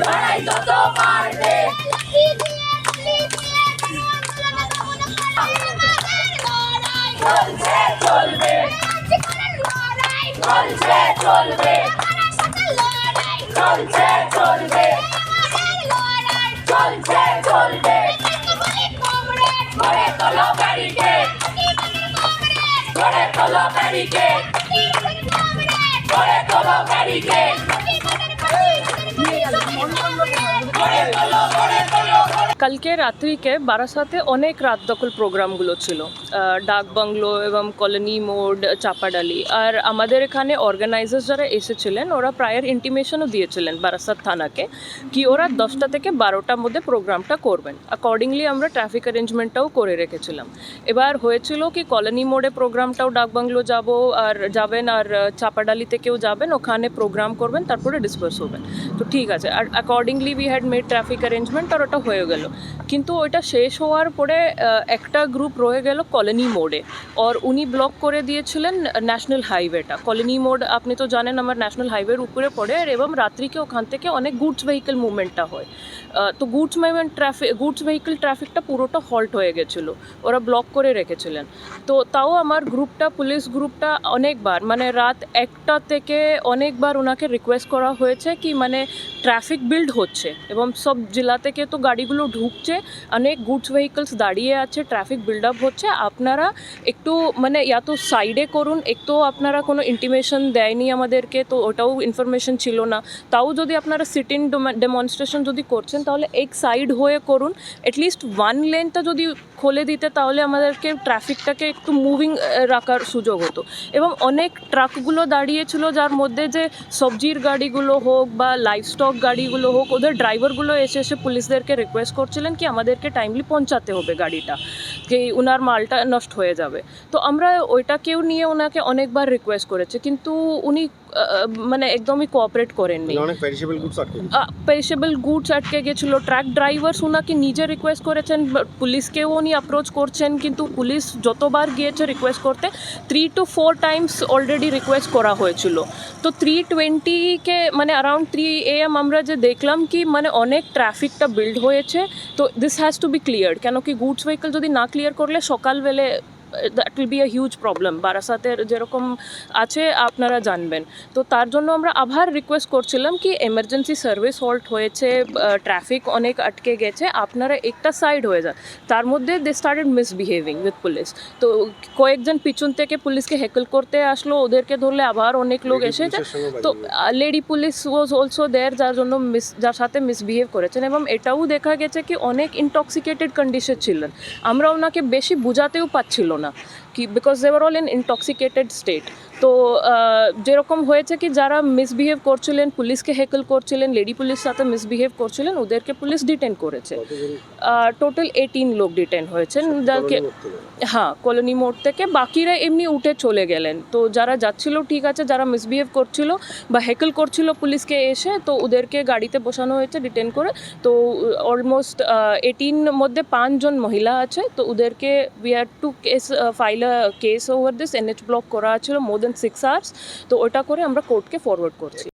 লড়াই যত বাড়বে চলছে, চলবে। চলছে চলবে। চলছে চলবে। চলছে, চলবে। গড়ে তোলো ব্যারিকেড। গড়ে তোলো ব্যারিকেড। গড়ে তোলো ব্যারিকেড। কালকে রাত্রিকে বারাসাতে অনেক রাত দখল প্রোগ্রামগুলো ছিল ডাক বাংলো এবং কলোনি মোড, চাপাডালি। আর আমাদের এখানে অর্গানাইজার্স যারা এসেছিলেন, ওরা প্রায়ের ইন্টিমেশনও দিয়েছিলেন বারাসাত থানাকে কি ওরা দশটা থেকে বারোটার মধ্যে প্রোগ্রামটা করবেন। অ্যাকর্ডিংলি আমরা ট্রাফিক অ্যারেঞ্জমেন্টটাও করে রেখেছিলাম। এবার হয়েছিল কি, কলোনি মোড়ে প্রোগ্রামটাও ডাক বাংলো যাব, আর যাবেন, আর চাপাডালি থেকেও যাবেন, ওখানে প্রোগ্রাম করবেন, তারপরে ডিসপার্স হবেন। তো ঠিক আছে, আর accordingly we had made traffic arrangement আর ওটা হয়ে গেল। কিন্তু ওইটা শেষ হওয়ার পরে একটা গ্রুপ রয়ে গেল কলোনি মোড়ে আর উনি ব্লক করে দিয়েছিলেন ন্যাশনাল হাইওয়েটা কলোনি মোড আপনি তো জানেন আমার ন্যাশনাল হাইওয়ের উপরে পড়ে এবং রাত্রিকে ওখান থেকে অনেক গুডস ভেহিকেল মুভমেন্টটা হয়। তো goods movement traffic goods vehicle ট্রাফিকটা পুরোটা হল্ট হয়ে গেছিল। ওরা ব্লক করে রেখেছিলেন। তো তাও আমার গ্রুপটা পুলিশ গ্রুপটা অনেকবার মানে রাত একটা থেকে অনেকবার ওনাকে রিকোয়েস্ট করা হয়েছে কি মানে ট্রাফিক বিল্ড হচ্ছে। এবং সব জেলা থেকে তো গাড়িগুলো ঢুকছে, অনেক গুডস ভেহিকলস দাঁড়িয়ে আছে ট্রাফিক বিল্ড আপ হচ্ছে। আপনারা একটু মানে ইয়া তো সাইডে করুন, একটু আপনারা কোনো ইন্টিমেশন দেয়নি আমাদেরকে, তো ওটাও ইনফরমেশন ছিল না। তাও যদি আপনারা সিট ইন ডেমনস্ট্রেশন যদি করছেন, তাহলে এক সাইড হয়ে করুন। অ্যাটলিস্ট ওয়ান লেনটা যদি খুলে দিতে, তাহলে আমাদেরকে ট্রাফিকটাকে একটু মুভিং রাখার সুযোগ হতো। এবং অনেক ট্রাকগুলো দাঁড়িয়েছিল যার মধ্যে যে সবজির গাড়িগুলো হোক বা লাইভস্টক গাড়িগুলো হোক, ওদের ড্রাইভারগুলো এসে এসে পুলিশদেরকে রিকোয়েস্ট করছিলেন কি আমাদেরকে টাইমলি পৌঁছাতে হবে গাড়িটা কি ওনার মালটা নষ্ট হয়ে যাবে। তো আমরা ওইটাকেও নিয়ে ওনাকে অনেকবার রিকোয়েস্ট করেছি, কিন্তু উনি মানে একদমই কোঅপারেট করেননি। অনেক পেরিশেবল গুডস আটকে গেছে। পেরিশেবল গুডস আটকে গেছিল। ট্রাক ড্রাইভার্স ওনাকে নিজে রিকোয়েস্ট করেছেন পুলিশকেও উনি অ্যাপ্রোচ করছেন কিন্তু পুলিশ যতবার গিয়েছে রিকোয়েস্ট করতে three two four times already request করা হয়েছিল। তো থ্রি টোয়েন্টিকে মানে অ্যারাউন্ড থ্রি এ এম আমরা যে দেখলাম কি মানে অনেক ট্রাফিকটা বিল্ড হয়েছে। তো this has to be clear কেন কি গুডস ভেহিকল যদি না ক্লিয়ার করলে সকালবেলে that will be a huge problem বারাসাতের যেরকম আছে আপনারা জানবেন। তো তার জন্য আমরা আবার রিকোয়েস্ট করছিলাম কি এমার্জেন্সি সার্ভিস হল্ট হয়েছে ট্রাফিক অনেক আটকে গেছে আপনারা একটা সাইড হয়ে যান। তার মধ্যে they started misbehaving with police তো কয়েকজন পিছন থেকে পুলিশকে হেকল করতে আসলো ওদেরকে ধরলে আবার অনেক লোক এসেছে তো lady police was also there যার জন্য মিস যার সাথে মিসবিহেভ করেছেন এবং এটাও দেখা গেছে কি অনেক ইনটক্সিকেটেড কন্ডিশন ছিলেন। আমরা ওনাকে বেশি বোঝাতেও পাচ্ছিল Because they were all in intoxicated state. তো যেরকম হয়েছে কি যারা মিসবিহেভ করছিলেন পুলিশকে হেকল করছিলেন লেডি পুলিশ সাথে মিসবিহেভ করছিলেন ওদেরকে পুলিশ ডিটেন করেছে। টোটাল এইটিন লোক ডিটেন হয়েছেন। যাকে মোড় থেকে? হ্যাঁ কলোনি মোড় থেকে। বাকিরা এমনি উঠে চলে গেলেন। তো যারা যাচ্ছিল ঠিক আছে যারা মিসবিহেভ করছিল বা হেকল করছিল পুলিশকে এসে তো ওদেরকে গাড়িতে বসানো হয়েছে ডিটেন করে। তো অলমোস্ট এইটিন মধ্যে পাঁচজন মহিলা আছে। তো ওদেরকে we had to case file case over this NH block করা ছিল। মোর সিক্স আওয়ার্স তো ওটা করে আমরা কোর্টকে ফরওয়ার্ড করছি।